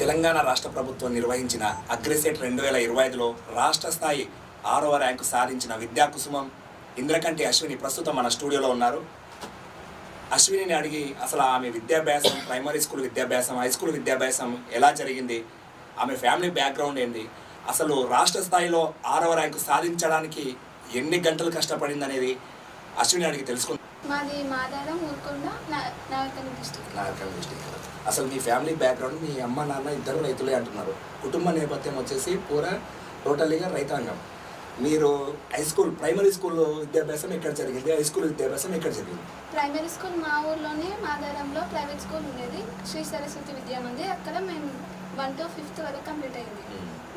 తెలంగాణ రాష్ట్ర ప్రభుత్వం నిర్వహించిన అగ్రిసెట్ రెండు వేల ఇరవై ఐదులో రాష్ట్ర స్థాయి ఆరవ ర్యాంకు సాధించిన విద్యా కుసుమం ఇంద్రకంటి అశ్విని ప్రస్తుతం మన స్టూడియోలో ఉన్నారు. అశ్వినిని అడిగి అసలు ఆమె విద్యాభ్యాసం ప్రైమరీ స్కూల్ విద్యాభ్యాసం హై స్కూల్ విద్యాభ్యాసం ఎలా జరిగింది? ఆమె ఫ్యామిలీ బ్యాక్గ్రౌండ్ ఏంది? అసలు రాష్ట్ర స్థాయిలో ఆరవ ర్యాంకు సాధించడానికి ఎన్ని గంటలు కష్టపడింది అనేది అశ్విని అడిగి తెలుసుకుందాం. మాది మాదారం ఊరుకొండ నాగరికల్ డిస్టిక్. అసలు మీ ఫ్యామిలీ బ్యాక్గ్రౌండ్ మీ అమ్మ నాన్న ఇద్దరు రైతులే అంటున్నారు. కుటుంబ నేపథ్యం వచ్చేసి పూరా టోటల్గా రైతాంగం. మీరు హై స్కూల్ ప్రైమరీ స్కూల్ విద్యాభ్యాసం ఎక్కడ జరిగింది? హై స్కూల్ విద్యాభ్యాసం ఎక్కడ జరిగింది? ప్రైమరీ స్కూల్ మా ఊర్లోనే మాదారంలో ప్రైవేట్ స్కూల్ ఉండేది. శ్రీ సరస్వతి విద్యా మందిర్. అక్కడ మేము వన్ టు ఫిఫ్త్ వరకు కంప్లీట్ అయింది.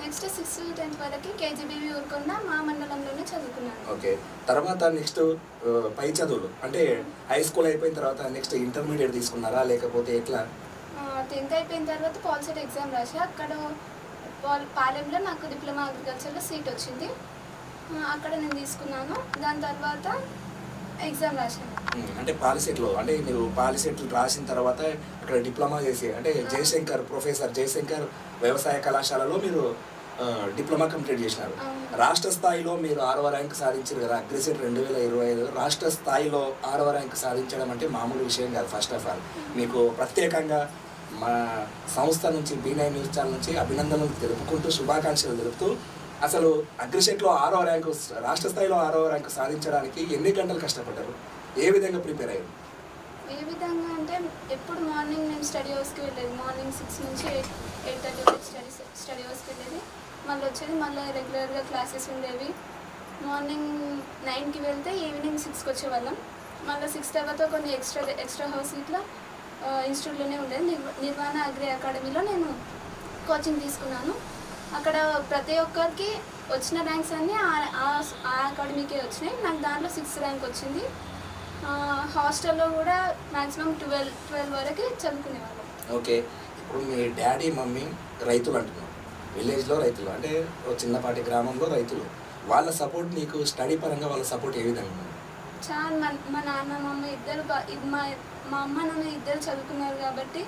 నెక్స్ట్ సిక్స్త్ టెన్త్ వరకు కేజీబీవీ ఊరుకొండ మా మండలంలోనే చదువుకున్నాను. ఓకే. తర్వాత నెక్స్ట్ పై చదువులు. అంటే హై స్కూల్ అయిపోయిన తర్వాత నెక్స్ట్ ఇంటర్మీడియట్ తీసుకున్నారా? లేకపోతే ఎట్లా? టెన్త్ అయిపోయిన తర్వాత పాలిసెట్ ఎగ్జామ్ రాసా అక్కడ పాల్ పాలెంలో నాకు డిప్లొమా అగ్రికల్చర్లో సీట్ వచ్చింది. అక్కడ నేను తీసుకున్నాను. దాని తర్వాత ఎగ్జామ్ రాశాను ఉమ్, అంటే పాలిసెట్లో అంటే మీరు పాలిసెట్లు రాసిన తర్వాత అక్కడ డిప్లొమా చేసి అంటే జయశంకర్ ప్రొఫెసర్ జయశంకర్ వ్యవసాయ కళాశాలలో మీరు డిప్లొమా కంప్లీట్ చేసినారు. రాష్ట్ర స్థాయిలో మీరు ఆరవ ర్యాంక్ సాధించారు కదా అగ్రిసెట్ రెండు వేల ఇరవై ఐదు. రాష్ట్ర స్థాయిలో ఆరవ ర్యాంక్ సాధించడం అంటే మామూలు విషయం కాదు ఫస్ట్ ఆఫ్ ఆల్ మీకు ప్రత్యేకంగా మా సంస్థ నుంచి బీ నైన్ న్యూస్ ఛానల్ నుంచి అభినందనలు తెలుపుకుంటూ శుభాకాంక్షలు తెలుపుతూ అసలు అగ్రిషెట్లో ఆరో ర్యాంకు రాష్ట్ర స్థాయిలో ఆరో ర్యాంకు సాధించడానికి ఎన్ని గంటలు కష్టపడ్డారు? ఏ విధంగా ప్రిపేర్ అయ్యారు? ఏ విధంగా అంటే ఎప్పుడు మార్నింగ్ నేను స్టడీ హౌస్కి వెళ్ళేది. మార్నింగ్ సిక్స్ నుంచి ఎయిట్ ఎయిట్ థర్టీ వరకు స్టడీ స్టడీ హౌస్కి వెళ్ళేది. మళ్ళీ వచ్చేది మళ్ళీ రెగ్యులర్గా క్లాసెస్ ఉండేవి. మార్నింగ్ నైన్కి వెళ్తే ఈవినింగ్ సిక్స్కి వచ్చేవాళ్ళం. మళ్ళీ సిక్స్ తర్వాత కొన్ని ఎక్స్ట్రా ఎక్స్ట్రా హౌస్ ఇట్లా ఇన్స్టిట్యూట్లోనే ఉండేది. నిర్వ- నిర్వాణ అగ్రి అకాడమీలో నేను కోచింగ్ తీసుకున్నాను. అక్కడ ప్రతి ఒక్కరికి వచ్చిన ర్యాంక్స్ అన్నీ ఆ- అకాడమీకే వచ్చినాయి. నాకు దాంట్లో సిక్స్త్ ర్యాంక్ వచ్చింది. హాస్టల్లో కూడా మ్యాక్సిమం ట్వెల్వ్ ట్వెల్వ్ వరకు చదువుకునేవాళ్ళం. ఓకే. ఇప్పుడు మీ డాడీ మమ్మీ రైతులు అంటున్నారు. విలేజ్లో రైతులు అంటే చిన్నపాటి గ్రామంలో రైతులు. వాళ్ళ సపోర్ట్ నీకు స్టడీ పరంగా వాళ్ళ సపోర్ట్ ఏ విధంగా చాలా మా నాన్న మా అమ్మ ఇద్దరు మా మా అమ్మ నాన్న ఇద్దరు చదువుకున్నారు కాబట్టి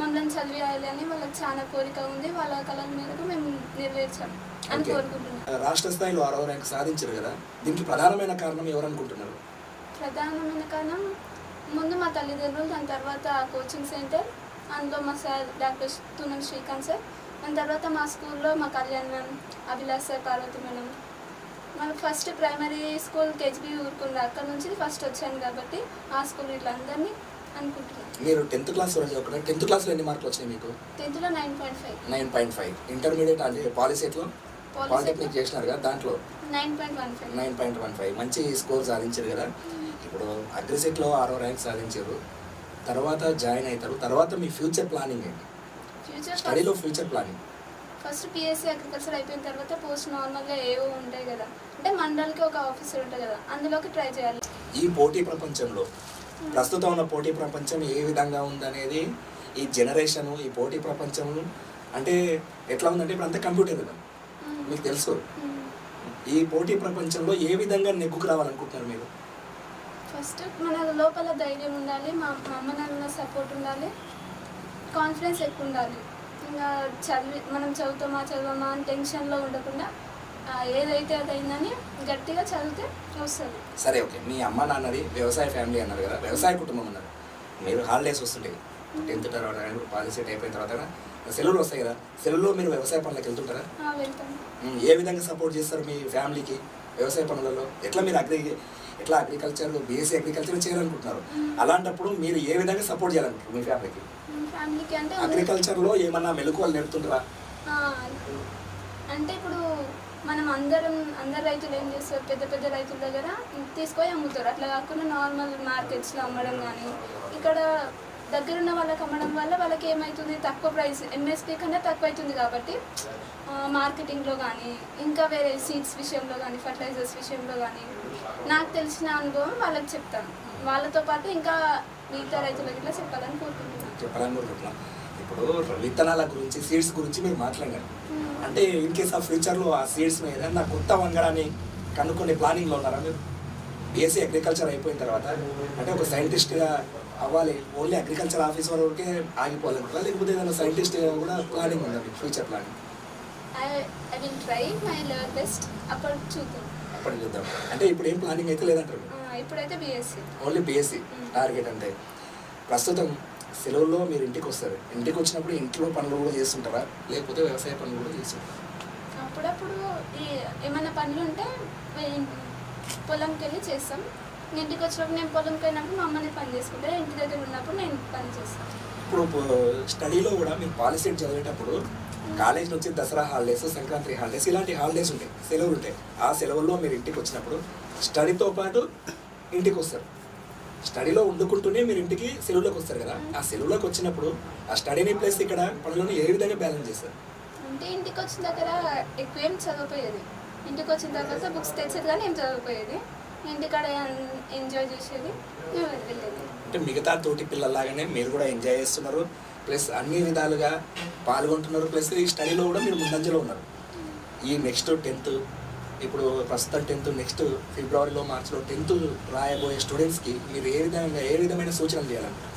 మమ్మల్ని చదివేయాలి అని వాళ్ళకి చాలా కోరిక ఉంది. వాళ్ళ కళల మేరకు మేము నెరవేర్చాం అని. కోరుకుంటున్నాం. రాష్ట్ర స్థాయిలో ఆరో ర్యాంక్ సాధించారు కదా దీనికి ప్రధానమైన కారణం ఎవరు అనుకుంటున్నారు ప్రధానమైన కారణం ముందు మా తల్లిదండ్రులు దాని తర్వాత కోచింగ్ సెంటర్ అందులో మా sir doctor Thunam Srikanth sir దాని తర్వాత మా స్కూల్లో మా Kalyan ma'am Abhilash sir Parvathi madam. మనకు ఫస్ట్ ప్రైమరీ స్కూల్ కేజీబీ ఊరుకుంది. అక్కడ నుంచి ఫస్ట్ వచ్చాను కాబట్టి ఆ స్కూల్ ఇట్లా అందరినీ మీరు టెన్త్ క్లాస్ వరకు చదువుకున్నారు టెన్త్ క్లాస్లో ఎన్ని మార్కులు వచ్చినాయి మీకు? టెన్త్లో nine point five. Nine point five. Intermediate అంటే పాలిసెట్లో పాలిటెక్నిక్ చేసినారు కదా దాంట్లో? Nine point one five. Nine point one five. మంచి స్కోర్ సాధించారు కదా? ఇప్పుడు అగ్రిసెట్లో ఆరో ర్యాంక్ సాధించారు. తర్వాత జాయిన్ అవుతారు. తర్వాత మీ ఫ్యూచర్ ప్లానింగ్ ఏంటి? ఫ్యూచర్ స్టడీలో future planning. First PSC agriculture అయిపోయిన తర్వాత పోస్ట్ నార్మల్గా ఏవో ఉంటాయి కదా. అంటే మండలికి ఒక ఆఫీసర్ ఉంటుంది కదా అందులోకి ట్రై చేయాలి. ఈ పోటీ ప్రపంచంలో ప్రస్తుతం ఉన్న పోటీ ప్రపంచం ఏ విధంగా ఉందనేది ఈ జనరేషన్ ఈ పోటీ ప్రపంచం అంటే ఎట్లా ఉందంటే ఇప్పుడు అంతా కంప్యూటర్ కదా. మీకు తెలుసు. ఈ పోటీ ప్రపంచంలో ఏ విధంగా నెగ్గుకు రావాలనుకుంటున్నారు మీరు ఫస్ట్ మన లోపల ధైర్యం ఉండాలి మా అమ్మ నాన్న సపోర్ట్ ఉండాలి కాన్ఫిడెన్స్ ఎక్కువ ఉండాలి ఇంకా చదివి మనం చదువుతామా చదవమా అని టెన్షన్లో ఉండకుండా ఏదైతే అదైందని గట్టిగా చదివితే వస్తుంది. సరే ఓకే. మీ అమ్మ నాన్నది వ్యవసాయ ఫ్యామిలీ అన్నారు కదా వ్యవసాయ కుటుంబం అన్నారు. మీరు హాలిడేస్ వస్తుంటాయి టెన్త్ తర్వాత పాలసీ అయిపోయిన తర్వాత సెలవులు వస్తాయి కదా సెలవులో మీరు వ్యవసాయ పనులకు వెళ్తుంటారా? ఏ విధంగా సపోర్ట్ చేస్తారు మీ ఫ్యామిలీకి వ్యవసాయ పనులలో? ఎట్లా మీరు అగ్రి ఎట్లా అగ్రికల్చర్ బీఎస్సీ అగ్రికల్చర్ చేయాలనుకుంటున్నారు? అలాంటప్పుడు మీరు ఏ విధంగా సపోర్ట్ చేయాలనుకుంటారు మీ ఫ్యామిలీకి? అగ్రికల్చర్లో ఏమన్నా మెలకువలు నేర్పుతుంటారా? అంటే ఇప్పుడు మనం అందరం అందరు రైతులు ఏం చేస్తారు? పెద్ద పెద్ద రైతుల దగ్గర తీసుకొని అమ్ముతారు. అట్లా కాకుండా నార్మల్ మార్కెట్స్లో అమ్మడం కానీ ఇక్కడ దగ్గరున్న వాళ్ళకి అమ్మడం వల్ల వాళ్ళకి ఏమవుతుంది తక్కువ ప్రైస్ ఎంఎస్పీ కన్నా తక్కువ అవుతుంది కాబట్టి మార్కెటింగ్లో కానీ ఇంకా వేరే సీడ్స్ విషయంలో కానీ ఫర్టిలైజర్స్ విషయంలో కానీ నాకు తెలిసిన అనుభవం వాళ్ళకి చెప్తాను. వాళ్ళతో పాటు ఇంకా మిగతా రైతులకి ఇట్లా చెప్పాలని కోరుకుంటున్నాను. చెప్పాలని ఇప్పుడు విత్తనాల గురించి సీడ్స్ గురించి మీరు మాట్లాడారు అంటే ఇన్ కేస్ ఆఫ్ ఫ్యూచర్లో ఆ సీడ్స్ మీద నా కొత్త వంగడాన్ని కనుక్కునే ప్లానింగ్లో ఉన్నారా మీరు? బీఎస్సీ అగ్రికల్చర్ అయిపోయిన తర్వాత అంటే ఒక సైంటిస్ట్గా అవ్వాలి ఓన్లీ అగ్రికల్చర్ ఆఫీస్ వరకే ఆగిపోవాలనుకుంటారా లేకపోతే ఏదైనా సైంటిస్ట్ కూడా ప్లానింగ్ ఉందా మీకు ఫ్యూచర్ ప్లానింగ్ అప్పుడు చూద్దాం. అంటే ఇప్పుడు ఏం ప్లానింగ్ అయితే లేదంటారు ఆ, ఇప్పుడైతే బీఎస్సీ ఓన్లీ బీఎస్సీ. టార్గెట్ అంటే. ప్రస్తుతం సెలవుల్లో మీరు ఇంటికి వస్తారు. ఇంటికి వచ్చినప్పుడు ఇంట్లో పనులు కూడా చేస్తుంటారా? లేకపోతే వ్యవసాయ పనులు కూడా చేస్తుంటారా? అప్పుడప్పుడు ఏమైనా పనులు ఉంటే పొలంకి వెళ్ళి చేస్తాం. ఇంటికి వచ్చినప్పుడు నేను పొలంకి వెళ్ళినప్పుడు మా అమ్మని పని చేసుకుంటే. ఇంటి దగ్గర ఉన్నప్పుడు నేను పని చేస్తాను. ఇప్పుడు స్టడీలో కూడా మీరు పాలసీ చదివేటప్పుడు కాలేజ్ నుంచి దసరా హాలిడేస్ సంక్రాంతి హాలిడేస్ ఇలాంటి హాలిడేస్ ఉంటాయి. సెలవులు ఉంటాయి. ఆ సెలవుల్లో మీరు ఇంటికి వచ్చినప్పుడు స్టడీతో పాటు ఇంటికి వస్తారు. స్టడీలో వండుకుంటూనే మీరు ఇంటికి సెలవులోకి వస్తారు కదా. ఆ సెలవులోకి వచ్చినప్పుడు ఆ స్టడీని ప్లస్ ఇక్కడ పనులను ఏ విధంగా బ్యాలెన్స్ చేస్తారు? అంటే ఇంటికి వచ్చిన దగ్గర ఎక్కువ ఏం చదివిపోయేది ఇంటికి వచ్చిన తర్వాత బుక్స్ తెచ్చేది కానీ ఏం చదివిపోయేది ఇంటికాడ ఎంజాయ్ చేసేది వెళ్ళేది. అంటే మిగతా తోటి పిల్లల్లాగానే మీరు కూడా ఎంజాయ్ చేస్తున్నారు. ప్లస్ అన్ని విధాలుగా పాల్గొంటున్నారు. ప్లస్ ఈ స్టడీలో కూడా మీరు ముందంజలో ఉన్నారు. ఈ నెక్స్ట్ టెన్త్ ఇప్పుడు ప్రస్తుతం టెన్త్ నెక్స్ట్ ఫిబ్రవరిలో మార్చిలో టెన్త్ రాయబోయే స్టూడెంట్స్కి మీరు ఏ విధంగా ఏ విధమైన సూచనలు చేయాలంటారు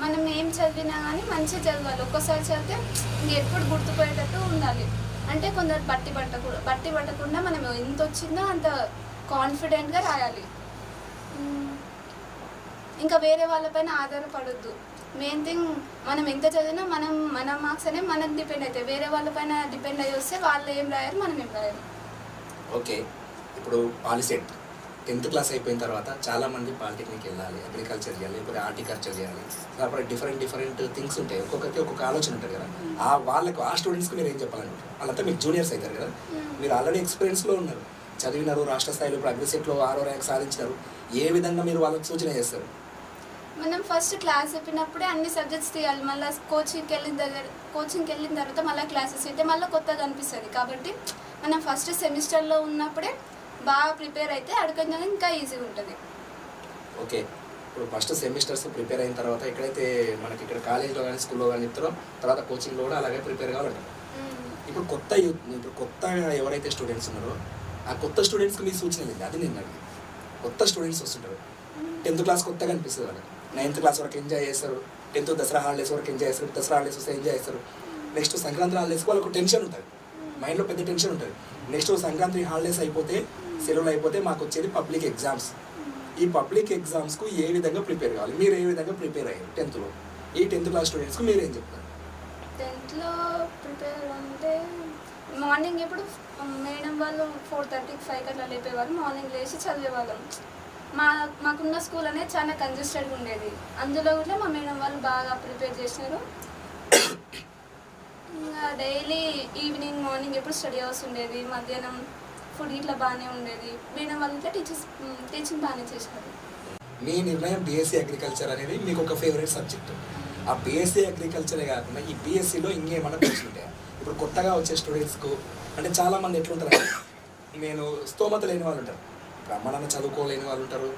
మనం ఏం చదివినా కానీ మంచిగా చదవాలి. ఒక్కోసారి చదివితే ఇంక ఎప్పుడు గుర్తుపోయేటట్టు ఉండాలి. అంటే కొందరు బట్టి పట్టకూడదు బట్టి పట్టకుండా మనం ఎంత వచ్చిందో అంత కాన్ఫిడెంట్గా రాయాలి. ఇంకా వేరే వాళ్ళపైన ఆధారపడొద్దు. మెయిన్ థింగ్ మనం ఎంత చదివినా మనం మన మార్క్స్ అనేవి మనకు డిపెండ్ అవుతాయి వేరే వాళ్ళపైన డిపెండ్ అయ్యి వస్తే వాళ్ళు ఏం రాయారు మనం ఏం రాయాలి ఓకే ఇప్పుడు పాలిసెట్. టెన్త్ క్లాస్ అయిపోయిన తర్వాత చాలా మంది పాలిటెక్నిక్ వెళ్ళాలి అగ్రికల్చర్ చేయాలి లేకపోతే హార్టికల్చర్ చేయాలి. లేకపోతే డిఫరెంట్ డిఫరెంట్ థింగ్స్ ఉంటాయి. ఒక్కొక్కరికి ఒక్కొక్క ఆలోచన ఉంటుంది కదా. ఆ వాళ్ళకు ఆ స్టూడెంట్స్కి మీరు ఏం చెప్పాలనుకుంటారు వాళ్ళంతా మీకు జూనియర్స్ అవుతారు కదా. మీరు ఆల్రెడీ ఎక్స్పీరియన్స్లో ఉన్నారు. చదివినారు రాష్ట్ర స్థాయిలో ఇప్పుడు అగ్రిసెట్లో ఆరో ర్యాంక్ సాధించినారు. ఏ విధంగా మీరు వాళ్ళకి సూచన చేస్తారు? మనం ఫస్ట్ క్లాస్ చెప్పినప్పుడే అన్ని సబ్జెక్ట్స్ తీయాలి. మళ్ళీ కోచింగ్కి వెళ్ళిన దగ్గర కోచింగ్కి వెళ్ళిన తర్వాత మళ్ళీ క్లాసెస్ అయితే మళ్ళీ కొత్తగా అనిపిస్తుంది. కాబట్టి మనం ఫస్ట్ సెమిస్టర్లో ఉన్నప్పుడే బాగా ప్రిపేర్ అయితే అడగంగా ఇంకా ఈజీగా ఉంటుంది. ఓకే. ఇప్పుడు ఫస్ట్ సెమిస్టర్స్ ప్రిపేర్ అయిన తర్వాత ఎక్కడైతే మనకి ఇక్కడ కాలేజ్లో కానీ స్కూల్లో కానీ చెప్తారో తర్వాత కోచింగ్లో కూడా అలాగే ప్రిపేర్ కావాలంటారు ఇప్పుడు కొత్త యూత్ ఇప్పుడు కొత్తగా ఎవరైతే స్టూడెంట్స్ ఉన్నారో ఆ కొత్త స్టూడెంట్స్కి మీ సూచన లేదు అది నేను అడిగి కొత్త స్టూడెంట్స్ వస్తుంటారు. టెన్త్ క్లాస్ కొత్తగా అనిపిస్తుంది వాళ్ళకి. నైన్త్ క్లాస్ వరకు ఎంజాయ్ చేస్తారు. టెన్త్ దసరా హాలిడేస్ వరకు ఎంజాయ్ చేస్తారు. దసరా హాలిడేస్ వస్తే ఎంజాయ్ చేస్తారు. నెక్స్ట్ సంక్రాంతి హాలిడేస్ వాళ్ళకు టెన్షన్ ఉంటుంది. మైండ్లో పెద్ద టెన్షన్ ఉంటుంది. నెక్స్ట్ సంక్రాంతి హాలిడేస్ అయిపోతే సెలవులు అయిపోతే మాకు వచ్చేది పబ్లిక్ ఎగ్జామ్స్. ఈ పబ్లిక్ ఎగ్జామ్స్కు ఏ విధంగా ప్రిపేర్ కావాలి? మీరు ఏ విధంగా ప్రిపేర్ అయ్యారు టెన్త్లో ఈ టెన్త్ క్లాస్ స్టూడెంట్స్కి మీరు ఏం చెప్తారు? టెన్త్లో ప్రిపేర్ అంటే మార్నింగ్ ఎప్పుడు మేడం వాళ్ళు ఫోర్ థర్టీకి ఫైవ్ అట్లా లేపేవాళ్ళు. మార్నింగ్ లేచి చదివేవాళ్ళం. మా మాకున్న స్కూల్ అనేది చాలా కంజెస్టెడ్గా ఉండేది. అందులో కూడా మా మేడం వాళ్ళు బాగా ప్రిపేర్ చేసినారు ఇంకా డైలీ ఈవినింగ్ మార్నింగ్ ఎప్పుడు స్టడీ అవర్స్ ఉండేది. మధ్యాహ్నం ఫుడ్ ఇట్లా బాగానే ఉండేది. మేడం వాళ్ళు టీచర్స్ టీచింగ్ బాగానే చేసినారు మీ నిర్ణయం బీఎస్సీ అగ్రికల్చర్ అనేది మీకు ఒక ఫేవరెట్ సబ్జెక్ట్ ఆ బీఎస్సీ అగ్రికల్చరే కాకుండా ఈ బీఎస్సీలో ఇంకేమన్నా కోర్సులు ఉంటాయా? ఇప్పుడు కొత్తగా వచ్చే స్టూడెంట్స్కు అంటే చాలామంది ఎట్లుంటారు నేను స్తోమత లేని వాళ్ళు ఉంటారు. బ్రహ్మాండంగా చదువుకోలేని వాళ్ళు ఉంటారు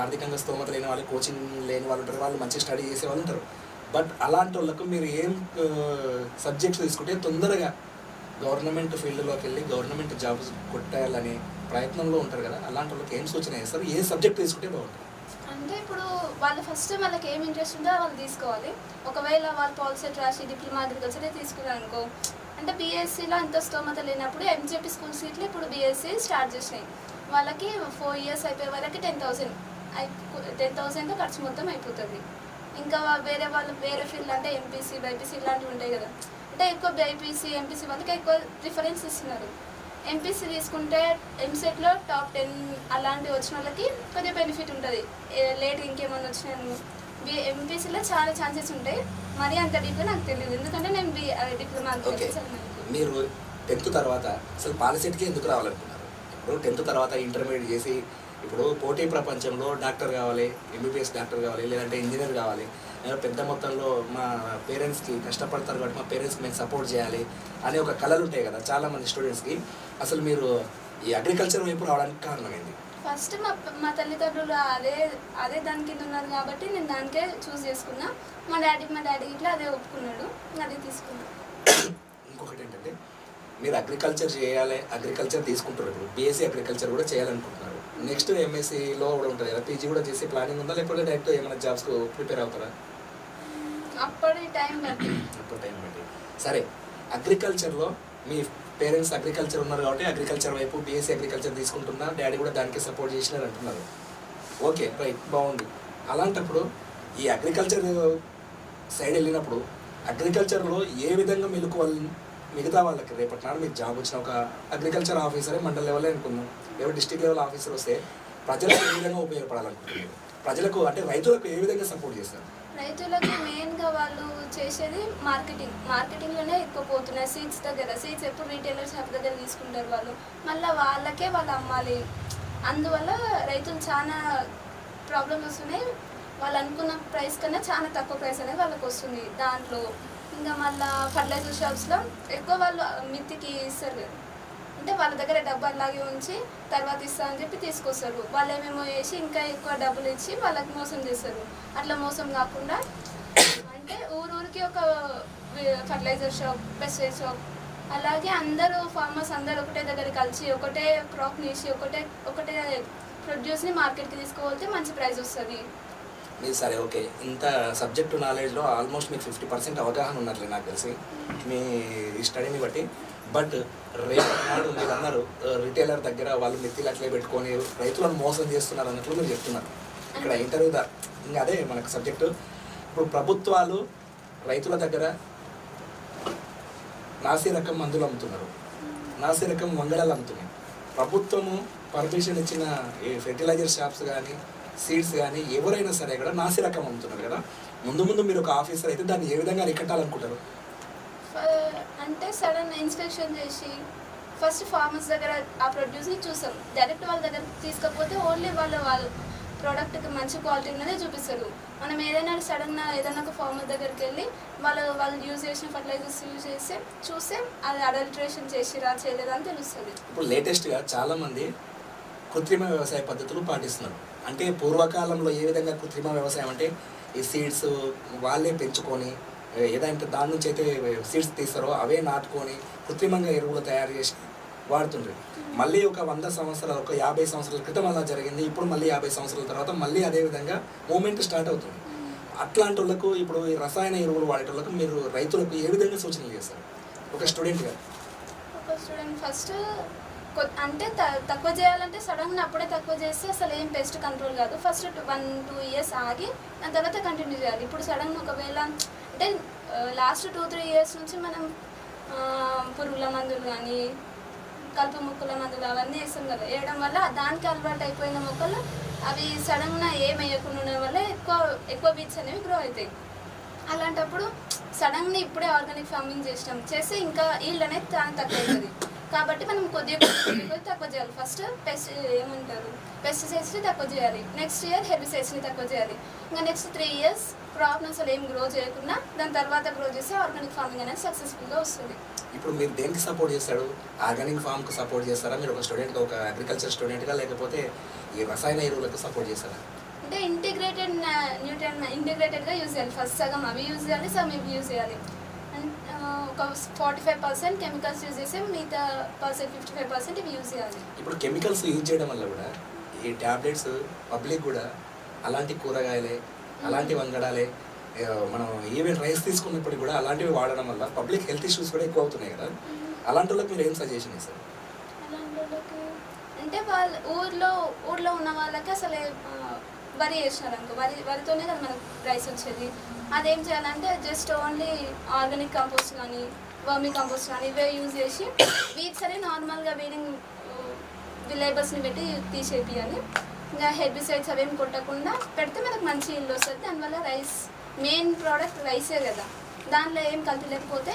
ఆర్థికంగా స్తోమత లేని వాళ్ళు కోచింగ్ లేని వాళ్ళు ఉంటారు వాళ్ళు మంచి స్టడీ చేసే వాళ్ళు ఉంటారు. బట్ అలాంటి వాళ్ళకు మీరు ఏం సబ్జెక్ట్స్ తీసుకుంటే తొందరగా గవర్నమెంట్ ఫీల్డ్లోకి వెళ్ళి గవర్నమెంట్ జాబ్స్ కొట్టాలని ప్రయత్నంలో ఉంటారు కదా అలాంటి వాళ్ళకి ఏం సూచన చేస్తారు? ఏ సబ్జెక్ట్ తీసుకుంటే బాగుంటుంది? అంటే ఇప్పుడు వాళ్ళు ఫస్ట్ వాళ్ళకి ఏం ఇంట్రెస్ట్ ఉందో వాళ్ళు తీసుకోవాలి. ఒకవేళ వాళ్ళు పాలసీ రాసి డిప్లొమా అగ్రికల్చర్ తీసుకున్నారు అనుకో అంటే బీఎస్సీలో అంత స్తోమత లేనప్పుడు ఎంజేపీ స్కూల్ సీట్లు ఇప్పుడు బీఎస్సీ స్టార్ట్ చేసినాయి. వాళ్ళకి ఫోర్ ఇయర్స్ అయిపోయే వరకు టెన్ థౌసండ్ టెన్ థౌసండ్ ఖర్చు మొత్తం అయిపోతుంది. ఇంకా వేరే వాళ్ళు వేరే ఫీల్డ్ అంటే ఎంపీసీ బైపీసీ ఇలాంటివి ఉంటాయి కదా. అంటే ఎక్కువ బైపీసీ ఎంపీసీ వాళ్ళకి ఎక్కువ ప్రిఫరెన్స్ ఇస్తున్నారు. ఎంపీసీ తీసుకుంటే ఎంసెట్లో టాప్ టెన్ అలాంటివి వచ్చిన వాళ్ళకి కొద్దిగా బెనిఫిట్ ఉంటుంది. లేట్ ఇంకేమన్నా వచ్చినాను బి ఎంపీసీలో చాలా ఛాన్సెస్ ఉంటాయి. మరీ అంత డీప్గా నాకు తెలియదు. ఎందుకంటే నేను బి డిప్లొమా మీరు టెన్త్ తర్వాత అసలు పాలసెట్కి ఎందుకు రావాలనుకున్నారు? ఇప్పుడు టెన్త్ తర్వాత ఇంటర్మీడియట్ చేసి ఇప్పుడు పోటీ ప్రపంచంలో డాక్టర్ కావాలి ఎంబీబీఎస్ డాక్టర్ కావాలి లేదంటే ఇంజనీర్ కావాలి. లేదా పెద్ద మొత్తంలో మా పేరెంట్స్కి కష్టపడతారు కాబట్టి మా పేరెంట్స్కి మేము సపోర్ట్ చేయాలి అనే ఒక కళలు ఉంటాయి కదా చాలామంది స్టూడెంట్స్కి అసలు మీరు ఈ అగ్రికల్చర్ వైపు రావడానికి కారణం ఏంటి? ఫస్ట్ మా మా తల్లిదండ్రులు అదే అదే దాని కింద ఉన్నారు కాబట్టి నేను దానికే చూస్ చేసుకున్నా. మా డాడీ మా డాడీ ఇట్లా అదే ఒప్పుకున్నాడు అదే తీసుకున్నా. ఇంకొకటి ఏంటంటే మీరు అగ్రికల్చర్ చేయాలి అగ్రికల్చర్ తీసుకుంటారు ఇప్పుడు బీఎస్సీ అగ్రికల్చర్ కూడా చేయాలనుకుంటున్నారు. నెక్స్ట్ ఎంఎస్సిలో కూడా ఉంటుంది కదా పీజీ కూడా చేసే ప్లానింగ్ ఉందా? లేకపోతే డైరెక్ట్ ఏమైనా జాబ్స్కు ప్రిపేర్ అవుతారా? అప్పటి టైం బట్టి. ఇప్పుడు టైం బట్టి. సరే అగ్రికల్చర్లో మీ పేరెంట్స్ అగ్రికల్చర్ ఉన్నారు కాబట్టి అగ్రికల్చర్ వైపు బీఎస్సీ అగ్రికల్చర్ తీసుకుంటున్నా డాడీ కూడా దానికి సపోర్ట్ చేసినారు అంటున్నారు. ఓకే రైట్ బాగుంది. అలాంటప్పుడు ఈ అగ్రికల్చర్ సైడ్ వెళ్ళినప్పుడు అగ్రికల్చర్లో ఏ విధంగా మెలకు వాళ్ళు మిగతా వాళ్ళకి రేపటి నాడు మీకు జాబ్ వచ్చిన ఒక అగ్రికల్చర్ ఆఫీసరే మండల లెవెల్ అనుకుందాం. ఎవరు డిస్టిక్ లెవెల్ ఆఫీసర్ వస్తే ప్రజలకు ఏ విధంగా ఉపయోగపడాలనుకుంటున్నారు? ప్రజలకు అంటే రైతులకు ఏ విధంగా సపోర్ట్ చేస్తారు? రైతులకు మెయిన్గా వాళ్ళు చేసేది మార్కెటింగ్ మార్కెటింగ్లోనే ఎక్కువ పోతున్నాయి. సీడ్స్ దగ్గర సీడ్స్ ఎప్పుడు రీటైలర్ షాప్ దగ్గర తీసుకుంటారు వాళ్ళు. మళ్ళీ వాళ్ళకే వాళ్ళు అమ్మాలి. అందువల్ల రైతులు చాలా ప్రాబ్లమ్స్ వస్తున్నాయి. వాళ్ళు అనుకున్న ప్రైస్ కన్నా చాలా తక్కువ ప్రైస్ అనేది వాళ్ళకి వస్తుంది. దాంట్లో ఇంకా మళ్ళీ ఫర్టిలైజర్ షాప్స్లో ఎక్కువ వాళ్ళు మిత్తికి ఇస్తారు కదా. అంటే వాళ్ళ దగ్గర డబ్బు అలాగే ఉంచి తర్వాత ఇస్తా అని చెప్పి తీసుకొస్తారు. వాళ్ళు ఏమేమో వేసి ఇంకా ఎక్కువ డబ్బులు ఇచ్చి వాళ్ళకి మోసం చేస్తారు. అట్లా మోసం కాకుండా అంటే ఊరు ఊరికి ఒక ఫర్టిలైజర్ షాప్ పెస్టిసైడ్ షాప్ అలాగే అందరూ ఫార్మర్స్ అందరూ ఒకటే దగ్గర కలిసి ఒకటే క్రాప్ వేసి ఒకటే ఒకటే ప్రొడ్యూస్ని మార్కెట్కి తీసుకువెళ్తే మంచి ప్రైస్ వస్తుంది. మీరు సరే ఓకే. ఇంత సబ్జెక్టు నాలెడ్జ్లో ఆల్మోస్ట్ మీకు ఫిఫ్టీ పర్సెంట్ అవగాహన ఉన్నట్లే నాకు తెలిసి మీ స్టడీని బట్టి. బట్ రేపు నాడు మీరు అన్నారు రిటైలర్ దగ్గర వాళ్ళు నెత్తిలు అట్లే పెట్టుకొని రైతులను మోసం చేస్తున్నారు అన్నట్లు మీరు చెప్తున్నారు. ఇక్కడ ఇంటర్వ్యూ దా ఇంకా అదే మనకు సబ్జెక్టు. ఇప్పుడు ప్రభుత్వాలు రైతుల దగ్గర నాసి రకం మందులు అమ్ముతున్నారు. నాసి రకం వంగడాలు అమ్ముతున్నాయి. ప్రభుత్వము పర్మిషన్ ఇచ్చిన ఫెర్టిలైజర్ షాప్స్ కానీ సీడ్స్ కానీ ఎవరైనా సరే కూడా నాసి రకం అమ్ముతున్నారు కదా. ముందు ముందు మీరు ఒక ఆఫీసర్ అయితే దాన్ని ఏ విధంగా అరికట్టాలనుకుంటారు? అంటే సడన్ ఇన్స్పెక్షన్ చేసి ఫస్ట్ ఫార్మర్స్ దగ్గర ఆ ప్రొడ్యూస్ని చూసాం డైరెక్ట్ వాళ్ళ దగ్గర తీసుకపోతే ఓన్లీ వాళ్ళ వాళ్ళ ప్రోడక్ట్కి మంచి క్వాలిటీ ఉన్నదే చూపిస్తారు. మనం ఏదైనా సడన్గా ఏదైనా ఒక ఫార్మర్ దగ్గరికి వెళ్ళి వాళ్ళు వాళ్ళు యూజ్ చేసిన ఫర్టిలైజర్స్ యూజ్ చేస్తే చూస్తే అది అడల్ట్రేషన్ చేసిరా చేయలేదా అని తెలుస్తుంది. ఇప్పుడు లేటెస్ట్గా చాలామంది కృత్రిమ వ్యవసాయ పద్ధతులు పాటిస్తున్నారు అంటే పూర్వకాలంలో ఏ విధంగా కృత్రిమ వ్యవసాయం అంటే ఈ సీడ్స్ వాళ్ళే పెంచుకొని ఏదంటే దాని నుంచి అయితే సీడ్స్ తీస్తారో అవే నాటుకొని కృత్రిమంగా ఎరువులు తయారు చేసి వాడుతుండ్రు. మళ్ళీ ఒక వంద సంవత్సరాలు ఒక యాభై సంవత్సరాల క్రితం అలా జరిగింది. ఇప్పుడు మళ్ళీ యాభై సంవత్సరాల తర్వాత మళ్ళీ అదే విధంగా మూమెంట్ స్టార్ట్ అవుతుంది. అట్లాంటి వాళ్ళకు ఇప్పుడు ఈ రసాయన ఎరువులు వాడేటోళ్ళకు మీరు రైతులకు ఏ విధంగా సూచనలు చేస్తారు? ఒక స్టూడెంట్గా. ఒక స్టూడెంట్ ఫస్ట్ అంటే త- తక్కువ చేయాలంటే సడన్గా అప్పుడే తక్కువ చేస్తే అసలు ఏం పెస్ట్ కంట్రోల్ కాదు. ఫస్ట్ వన్ టూ ఇయర్స్ ఆగి దాని తర్వాత కంటిన్యూ చేయాలి. ఇప్పుడు సడన్గా ఒకవేళ అంటే లాస్ట్ టూ త్రీ ఇయర్స్ నుంచి మనం పురుగుల మందులు కానీ కలుపు మొక్కల మందులు అవన్నీ వేస్తాం కదా. వేయడం వల్ల దానికి అలవాటు అయిపోయిన మొక్కలు అవి సడన్గా ఏం వేయకుండా ఉండడం వల్ల ఎక్కువ ఎక్కువ బీట్స్ అనేవి గ్రో అవుతాయి. అలాంటప్పుడు సడన్గా ఇప్పుడే ఆర్గానిక్ ఫార్మింగ్ చేసినాం చేస్తే ఇంకా ఈల్డ్ అనేది చాలా తక్కువ అవుతుంది. కాబట్టి మనం కొద్దిగా తక్కువ చేయాలి. ఫస్ట్ పెస్ట్ ఏమంటారు? పెస్టిసైడ్స్ని తక్కువ చేయాలి. నెక్స్ట్ ఇయర్ హెర్బిసైడ్స్ని తక్కువ చేయాలి. ఇంకా నెక్స్ట్ త్రీ ఇయర్స్ క్రాప్ని అసలు ఏం గ్రో చేయకుండా దాని తర్వాత గ్రో చేస్తే ఆర్గానిక్ ఫార్మింగ్ అనేది సక్సెస్ఫుల్గా వస్తుంది. ఇప్పుడు మీరు దేనికి సపోర్ట్ చేస్తాడు ఆర్గానిక్ ఫామ్కి సపోర్ట్ చేస్తారా? మీరు ఒక స్టూడెంట్గా ఒక అగ్రికల్చర్ స్టూడెంట్గా లేకపోతే ఈ రసాయన ఎరువులకు సపోర్ట్ చేస్తారా? అంటే ఇంటిగ్రేటెడ్ న్యూట్రియన్ ఇంటిగ్రేటెడ్గా యూజ్ చేయాలి. ఫస్ట్ సగం అవి యూజ్ చేయాలి సగం ఇవి యూజ్ చేయాలి. ఒక forty five percent chemicals use చేస్తే మిగతా పర్సెంట్ ఫిఫ్టీ ఫైవ్ పర్సెంట్ ఇవి యూజ్ చేయాలి. ఇప్పుడు కెమికల్స్ యూజ్ చేయడం వల్ల కూడా ఈ ట్యాబ్లెట్స్ పబ్లిక్ కూడా అలాంటి కూరగాయలే అలాంటి వంగడాలే మనం ఈవెన్ రైస్ తీసుకున్నప్పుడు కూడా అలాంటివి వాడడం వల్ల పబ్లిక్ హెల్త్ ఇష్యూస్ కూడా ఎక్కువ అవుతున్నాయి కదా. అలాంటి వాళ్ళకి మీరు ఏం సజెషన్ ఇస్తారు అంటే వాళ్ళ ఊర్లో ఊర్లో ఉన్న వాళ్ళకి అసలు వరి వేసినారు అనుకో వరి వరితోనే కదా మనకు రైస్ వచ్చేది. అదేం చేయాలంటే జస్ట్ ఓన్లీ ఆర్గానిక్ కంపోస్ట్ కానీ వర్మీ కంపోస్ట్ కానీ ఇవే యూజ్ చేసి వీక్స్ అని నార్మల్గా వీడింగ్ లేబర్స్ని పెట్టి తీసేపియాలి ఇంకా హెర్బిసైడ్స్ అవేం కొట్టకుండా పెడితే మనకు మంచి ఇల్లు వస్తుంది. దానివల్ల రైస్ మెయిన్ ప్రోడక్ట్ రైసే కదా. దానిలో ఏం కలిపి లేకపోతే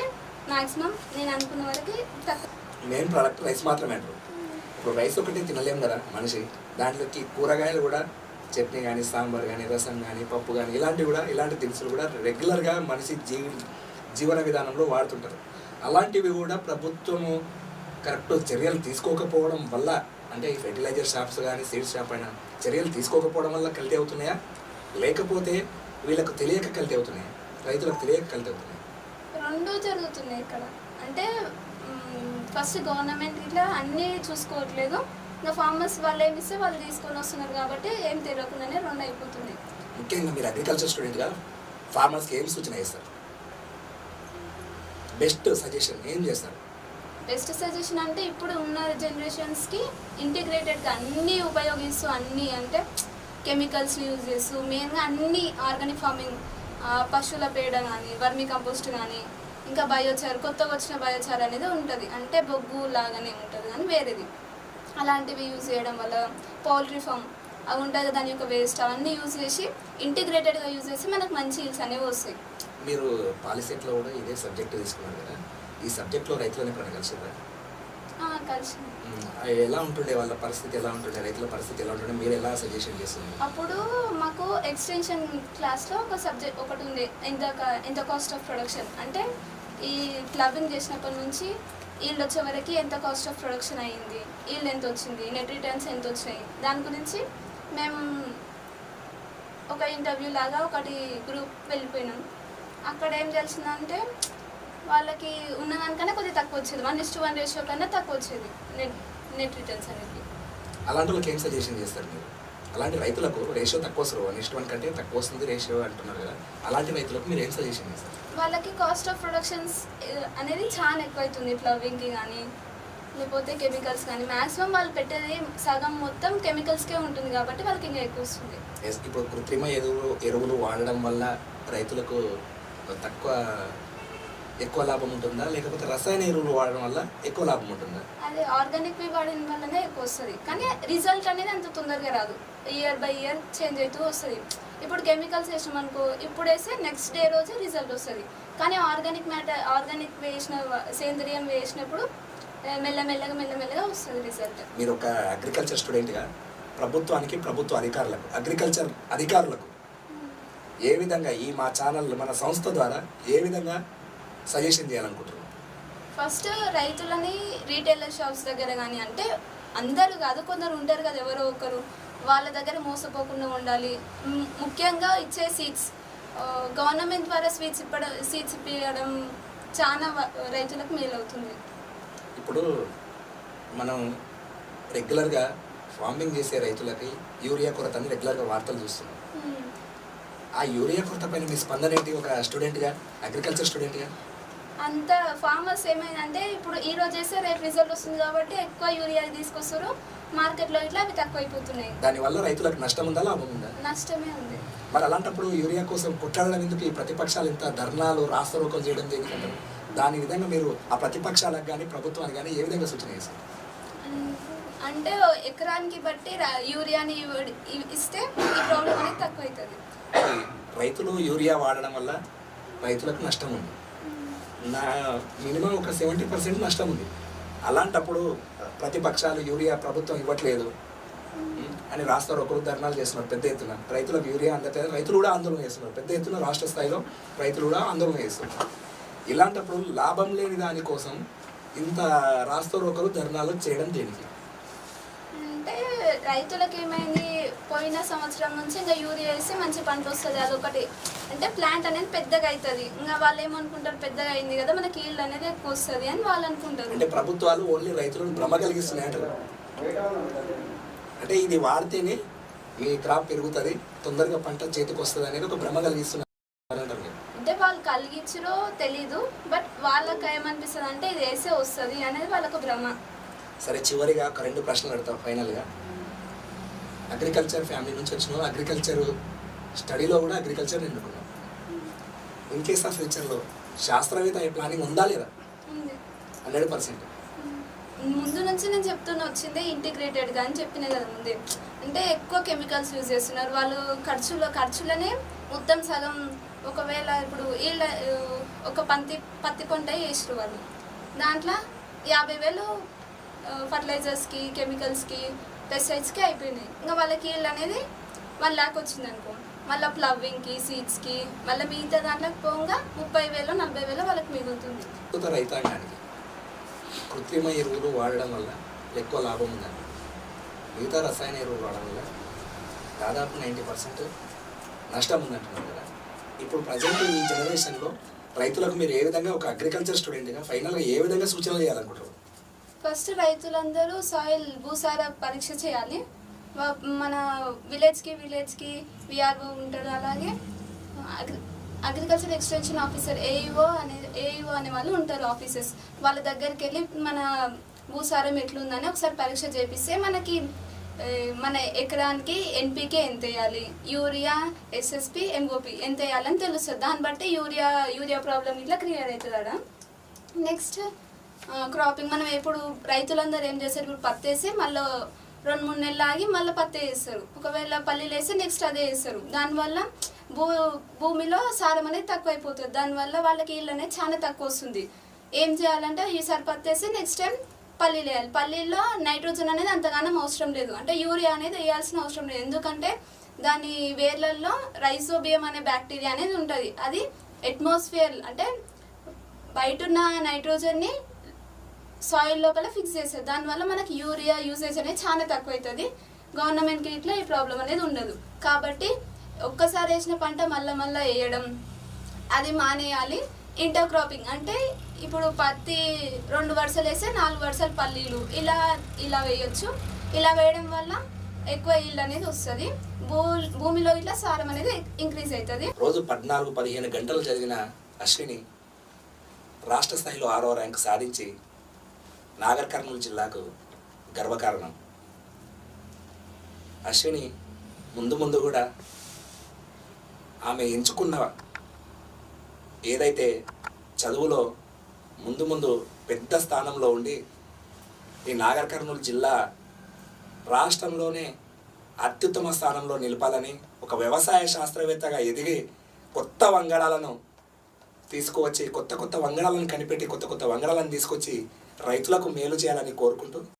మ్యాక్సిమం నేను అనుకున్న వరకు మెయిన్ ప్రోడక్ట్ రైస్ మాత్రమే ఇప్పుడు రైస్ ఒకటి తినలేము కదా మనిషి. దాంట్లోకి కూరగాయలు కూడా చట్నీ కానీ సాంబార్ కానీ రసం కానీ పప్పు కానీ ఇలాంటివి కూడా ఇలాంటి దినుసులు కూడా రెగ్యులర్గా మనిషి జీవి జీవన విధానంలో వాడుతుంటారు. అలాంటివి కూడా ప్రభుత్వము కరెక్ట్ చర్యలు తీసుకోకపోవడం వల్ల అంటే ఈ ఫెర్టిలైజర్ షాప్స్ కానీ సీడ్ షాప్ అయినా చర్యలు తీసుకోకపోవడం వల్ల కల్తీ అవుతున్నాయా? లేకపోతే వీళ్ళకు తెలియక కల్తీ అవుతున్నాయా? రైతులకు తెలియక కల్తీ అవుతున్నాయి? రెండు జరుగుతున్నాయి ఇక్కడ. అంటే ఫస్ట్ గవర్నమెంట్ ఇట్లా అన్నీ చూసుకోవట్లేదు. ఇంకా ఫార్మర్స్ వాళ్ళు ఏమి ఇస్తే వాళ్ళు తీసుకొని వస్తున్నారు కాబట్టి ఏం తెలియకుండానే రెండు అయిపోతుంది. ముఖ్యంగా మీరు అగ్రికల్చర్ స్టూడెంట్గా ఫార్మర్స్కి ఏం సూచన చేస్తారు? బెస్ట్ సజెషన్ ఏం చేస్తారు? బెస్ట్ సజెషన్ అంటే ఇప్పుడు ఉన్న జనరేషన్స్కి ఇంటిగ్రేటెడ్గా అన్నీ ఉపయోగిస్తూ అన్నీ అంటే కెమికల్స్ యూజ్ చేస్తూ మెయిన్గా అన్ని ఆర్గానిక్ ఫార్మింగ్ పశువుల పేడ కానీ వర్మి కంపోస్ట్ కానీ ఇంకా బయోచార్ కొత్తగా వచ్చిన బయోచార్ అనేది ఉంటుంది. అంటే బొగ్గు లాగానే ఉంటుంది కానీ వేరేది. అలాంటివి యూజ్ చేయడం వల్ల పౌల్ట్రీ ఫామ్ అవి ఉంటుంది దాని యొక్క వేస్ట్ అవన్నీ యూజ్ చేసి ఇంటిగ్రేటెడ్గా యూజ్ చేసి మనకు మంచి హిల్స్ అనేవి వస్తాయి. మీరు పాలిసెట్లో కూడా ఇదే సబ్జెక్ట్ తీసుకున్నారు కదా ఈ సబ్జెక్ట్లో రైతులను ఎప్పుడైనా కలిసిరా ఆ, కలిసి ఎలా ఉంటుండే వాళ్ళ పరిస్థితి ఎలా ఉంటుండే రైతుల పరిస్థితి ఎలా ఉంటుండే మీరు ఎలా సజెషన్ చేస్తున్నారు? అప్పుడు మాకు ఎక్స్టెన్షన్ క్లాస్లో ఒక సబ్జెక్ట్ ఒకటి ఉంది ఎంత ఎంత కాస్ట్ ఆఫ్ ప్రొడక్షన్ అంటే ఈ క్లబ్బింగ్ చేసినప్పటి నుంచి వీళ్ళు వచ్చే వరకు ఎంత కాస్ట్ ఆఫ్ ప్రొడక్షన్ అయ్యింది వీళ్ళు ఎంత వచ్చింది నెట్ రిటర్న్స్ ఎంత వచ్చినాయి దాని గురించి మేము ఒక ఇంటర్వ్యూ లాగా ఒకటి గ్రూప్ వెళ్ళిపోయినాం. అక్కడ ఏం తెలిసిందంటే వాళ్ళకి ఉన్నదానికన్నా కొద్దిగా తక్కువ వచ్చేది. One is to one ratio కన్నా తక్కువ వచ్చేది నెట్ నెట్ రిటర్న్స్ అనేది. అలాంటి వాళ్ళకి ఏం సజెషన్ చేస్తారు మీరు? అలాంటి రైతులకు రేషియో తక్కువ వస్తారు వన్ ఇస్ట్ వన్ కంటే తక్కువ వస్తుంది రేషియో అంటున్నారు కదా. అలాంటి రైతులకు మీరు ఏం సజెషన్ చేస్తారు వాళ్ళకి కాస్ట్ ఆఫ్ ప్రొడక్షన్స్ అనేది చాలా ఎక్కువ అవుతుంది ప్లవింగ్కి కానీ లేకపోతే కెమికల్స్ కానీ మ్యాక్సిమం వాళ్ళు పెట్టేది సగం మొత్తం కెమికల్స్కే ఉంటుంది కాబట్టి వాళ్ళకి ఇంకా ఎక్కువ వస్తుంది. ఇప్పుడు కృత్రిమ ఎరువులు ఎరువులు వాడడం వల్ల రైతులకు తక్కువ ఎక్కువ లాభం ఉంటుందా? లేకపోతే రసాయన ఎరువులు వాడడం వల్ల ఎక్కువ లాభం ఉంటుందా? అదే ఆర్గానిక్ వాడిన వల్లనే ఎక్కువ వస్తుంది. కానీ రిజల్ట్ అనేది అంత తొందరగా రాదు. ఇయర్ బై ఇయర్ చేంజ్ అవుతూ వస్తుంది. ఇప్పుడు కెమికల్స్ వేసినాం అనుకో ఇప్పుడు వేస్తే నెక్స్ట్ డే రోజే రిజల్ట్ వస్తుంది. కానీ ఆర్గానిక్ మ్యాటర్ ఆర్గానిక్ వేసిన సేంద్రియం వేసినప్పుడు మెల్లమెల్లగా మెల్లమెల్లగా వస్తుంది రిజల్ట్. మీరు ఒక అగ్రికల్చర్ స్టూడెంట్గా ప్రభుత్వానికి ప్రభుత్వ అధికారులకు అగ్రికల్చర్ అధికారులకు ఏ విధంగా ఈ మా ఛానల్ మన సంస్థ ద్వారా ఏ విధంగా సజెషన్ చేయాలనుకుంటున్నారు ఫస్ట్ రైతులని రీటైలర్ షాప్స్ దగ్గర కానీ అంటే అందరూ కాదు కొందరు ఉంటారు కదా ఎవరో ఒకరు. వాళ్ళ దగ్గర మోసపోకుండా ఉండాలి. ముఖ్యంగా ఇచ్చే సీడ్స్. గవర్నమెంట్ ద్వారా స్వీట్స్ ఇప్పడం సీడ్స్ ఇప్పించడం చాలా రైతులకు మేలు అవుతుంది ఇప్పుడు మనం రెగ్యులర్గా ఫార్మింగ్ చేసే రైతులకి యూరియా కొరతని రెగ్యులర్గా వార్తలు చూస్తున్నాం. ఆ యూరియా కొరత పైన మీ స్పందన ఏంటి? ఒక స్టూడెంట్గా అగ్రికల్చర్ స్టూడెంట్గా? అంత ఫార్మర్స్ ఏమైందంటే ఇప్పుడు ఈ రోజు చేస్తే రేపు రిజల్ట్ వస్తుంది కాబట్టి ఎక్కువ యూరియా తీసుకొస్తారు. మార్కెట్లో ఇట్లా అవి తక్కువ అయిపోతున్నాయి దానివల్ల రైతులకు నష్టం ఉందా లాభం ఉందా నష్టమే ఉంది. మరి అలాంటప్పుడు యూరియా కోసం కొట్లాడడం ఎందుకు? ఈ ప్రతిపక్షాలు ఇంత ధర్నాలు రాస్తారోకలు చేయడం దేనికంటారు దాని విధంగా మీరు ఆ ప్రతిపక్షాలకు కానీ ప్రభుత్వానికి కానీ ఏ విధంగా సూచన చేస్తారు అంటే ఎకరానికి బట్టి యూరియాని ఇస్తే ఈ ప్రాబ్లం అనేది తక్కువ అవుతుంది రైతులు యూరియా వాడడం వల్ల రైతులకు నష్టం ఉంది. నా మినిమం ఒక సెవెంటీ పర్సెంట్ నష్టం ఉంది. అలాంటప్పుడు ప్రతిపక్షాలు యూరియా ప్రభుత్వం ఇవ్వట్లేదు అని రాస్తారు ఒకరు ధర్నాలు చేస్తున్నారు పెద్ద ఎత్తున. రైతులకు యూరియా అందట్లేదు రైతులు కూడా ఆందోళన చేస్తున్నారు. పెద్ద ఎత్తున రాష్ట్ర స్థాయిలో రైతులు కూడా ఆందోళన చేస్తున్నారు. ఇలాంటప్పుడు లాభం లేని దానికోసం ఇంత రాస్తారు ఒకరు ధర్నాలు చేయడం దేనికి? అంటే రైతులకు ఏమైంది పోయిన సంవత్సరం నుంచి ఇంకా యూరియా వేస్తే మంచి పంట వస్తుంది. అదొకటి. అంటే ప్లాంట్ అనేది పెద్దగా అవుతుంది ఇంకా వాళ్ళు ఏమనుకుంటారు? పెద్దగా అయింది కదా మనకి ఈల్డ్ అనేది ఎక్కువ వస్తుంది అని వాళ్ళు అనుకుంటారు. అంటే ప్రభుత్వాలు ఓన్లీ రైతులను భ్రమ కలిగిస్తున్నాయి అంటే ఇది వాడితేనే మీ క్రాప్ పెరుగుతుంది తొందరగా పంట చేతికి వస్తుంది అనేది ఒక భ్రమ కలిగిస్తున్నారు. అంటే వాళ్ళు కలిగించరో తెలీదు బట్ వాళ్ళకి ఏమనిపిస్తుంది అంటే ఇది వేసే వస్తుంది అనేది వాళ్ళకు భ్రమ. సరే చివరిగా ఒక రెండు ప్రశ్నలు అడతాం ఫైనల్గా అగ్రికల్చర్ ఫ్యామిలీ నుంచి వచ్చిన అగ్రికల్చర్ స్టడీలో కూడా అగ్రికల్చర్ ఎన్నుకున్నాం ఇన్ కేస్ ఆఫ్ ఫ్యూచర్లో శాస్త్రవేత్త అయ్యే ప్లానింగ్ ఉందా లేదా? Hundred percent. ముందు నుంచి నేను చెప్తున్న వచ్చిందే ఇంటిగ్రేటెడ్గా అని చెప్పిన కదా ముందే. అంటే ఎక్కువ కెమికల్స్ యూజ్ చేస్తున్నారు. వాళ్ళు ఖర్చులో ఖర్చులనే మొత్తం సగం ఒకవేళ ఇప్పుడు వీళ్ళ ఒక పంతి పత్తి పంట వేసారు వాళ్ళు. దాంట్లో యాభై వేలు ఫర్టిలైజర్స్కి కెమికల్స్కి పెస్టిసైడ్స్కి అయిపోయినాయి. ఇంకా వాళ్ళకి వీళ్ళు అనేది వన్ ల్యాక్ వచ్చింది అనుకో మళ్ళీ ప్లవ్వింగ్కి సీడ్స్కి మళ్ళీ మిగతా దాంట్లోకి పోగా ముప్పై వేలు నలభై వేలు వాళ్ళకి మిగులుతుంది. ప్రస్తుత రైతాంగానికి కృత్రిమ ఎరువులు వాడడం వల్ల ఎక్కువ లాభం ఉందండి. మిగతా రసాయన ఎరువులు వాడడం వల్ల దాదాపు నైంటీ పర్సెంట్ నష్టం ఉందంటున్నారు కదా. ఇప్పుడు ప్రజెంట్ ఈ జనరేషన్లో రైతులకు మీరు ఏ విధంగా ఒక అగ్రికల్చర్ స్టూడెంట్గా ఫైనల్గా ఏ విధంగా సూచనలు చేయాలనుకుంటారు ఫస్ట్ రైతులందరూ సాయిల్ భూసార పరీక్ష చేయాలి. మన విలేజ్కి విలేజ్కి విఆర్ఓ ఉంటారు. అలాగే agri agriculture extension officer AEO అనే ఏఈఓ అనే వాళ్ళు ఉంటారు ఆఫీసర్స్ వాళ్ళ దగ్గరికి వెళ్ళి మన భూసారం ఎట్లుందని ఒకసారి పరీక్ష చేపిస్తే మనకి మన ఎకరానికి ఎన్పికే ఎంత వేయాలి? యూరియా ఎస్ఎస్పి ఎంఓపి ఎంత వేయాలని తెలుస్తుంది. దాన్ని బట్టి యూరియా యూరియా ప్రాబ్లం ఇట్లా క్లియర్ అవుతుంది నెక్స్ట్ క్రాపింగ్ మనం ఎప్పుడు రైతులందరూ ఏం చేస్తారు? ఇప్పుడు పత్తి వేసి మళ్ళీ రెండు మూడు నెలలు ఆగి మళ్ళీ పత్తి వేస్తారు. ఒకవేళ పల్లీలు వేసి నెక్స్ట్ అదే వేస్తారు. దానివల్ల భూ భూమిలో సారం అనేది తక్కువైపోతుంది. దానివల్ల వాళ్ళకి ఇల్లు అనేది చాలా తక్కువ వస్తుంది. ఏం చేయాలంటే ఈసారి పత్తి వేసి నెక్స్ట్ టైం పల్లీలు వేయాలి. పల్లీల్లో నైట్రోజన్ అనేది అంతగానం అవసరం లేదు. అంటే యూరియా అనేది వేయాల్సిన అవసరం లేదు. ఎందుకంటే దాని వేర్లలో రైసోబియం అనే బ్యాక్టీరియా అనేది ఉంటుంది. అది అట్మాస్ఫియర్ అంటే బయట ఉన్న నైట్రోజన్ని సాయిల్ లోపల ఫిక్స్ చేస్తారు దానివల్ల మనకి యూరియా యూసేజ్ అనేది చాలా తక్కువ అవుతుంది గవర్నమెంట్కి ఇట్లా ఈ ప్రాబ్లం అనేది ఉండదు. కాబట్టి ఒక్కసారి వేసిన పంట మళ్ళీ మళ్ళీ వేయడం అది మానేయాలి. ఇంటర్ క్రాపింగ్ అంటే ఇప్పుడు పత్తి రెండు వరుసలు వేస్తే నాలుగు వరుసలు పల్లీలు ఇలా ఇలా వేయొచ్చు. ఇలా వేయడం వల్ల ఎక్కువ ఇల్లు అనేది వస్తుంది. భూ భూమిలో ఇట్లా సారం అనేది ఇంక్రీజ్ అవుతుంది రోజు పద్నాలుగు పదిహేను గంటలు చదివిన అశ్విని రాష్ట్ర స్థాయిలో ఆరో ర్యాంక్ సాధించి నాగర్ కర్నూలు జిల్లాకు గర్వకారణం. అశ్విని ముందు ముందు కూడా ఆమె ఎంచుకున్న ఏదైతే చదువులో ముందు ముందు పెద్ద స్థానంలో ఉండి ఈ నాగర్ కర్నూలు జిల్లా రాష్ట్రంలోనే అత్యుత్తమ స్థానంలో నిలపాలని ఒక వ్యవసాయ శాస్త్రవేత్తగా ఎదిగి కొత్త వంగడాలను తీసుకువచ్చి కొత్త కొత్త వంగడాలను కనిపెట్టి కొత్త కొత్త వంగడాలను తీసుకొచ్చి రైతులకు మేలు చేయాలని కోరుకుంటూ